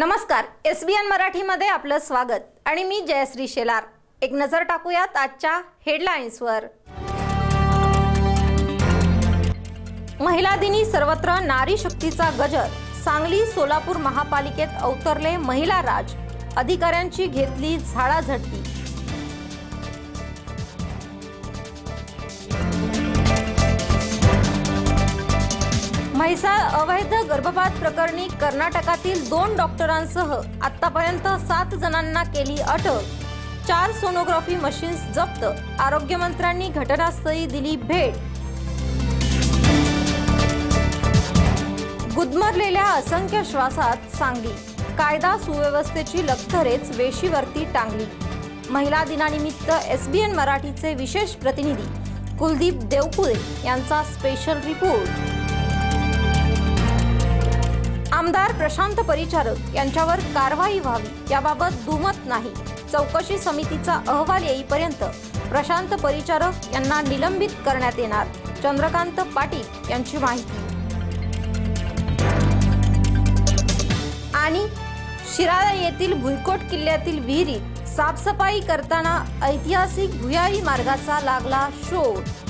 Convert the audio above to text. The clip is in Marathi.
नमस्कार एस बी एन मराठीमध्ये आपलं स्वागत. आणि मी जयश्री शेलार. एक नजर टाकूयात आजच्या हेडलाईन्सवर महिला दिनी सर्वत्र नारी शक्तीचा गजर. सांगली सोलापूर महापालिकेत अवतरले महिला राज. अधिकाऱ्यांची घेतली झाडाझडती. म्हैसाळ अवैध गर्भपात प्रकरणी कर्नाटकातील दोन डॉक्टरांसह आतापर्यंत सात जणांना केली अटक. चार सोनोग्राफी मशीन्स जप्त. आरोग्यमंत्र्यांनी घटनास्थळी दिली भेट. गुदमरलेल्या असंख्य श्वासात सांगली. कायदा सुव्यवस्थेची लखतरेच वेशीवरती टांगली. महिला दिनानिमित्त एस बी एन मराठीचे विशेष प्रतिनिधी कुलदीप देवकुळे यांचा स्पेशल रिपोर्ट आमदार प्रशांत परिचारक यांच्यावर कारवाई व्हावी याबाबत दुमत नाही. चौकशी समितीचा अहवाल येईपर्यंत प्रशांत परिचारक यांना निलंबित करण्यात येणार. चंद्रकांत पाटील यांची माहिती. आणि शिराळा येथील भुईकोट किल्ल्यातील विहिरीत साफसफाई करताना ऐतिहासिक भुयारी मार्गाचा लागला शोध.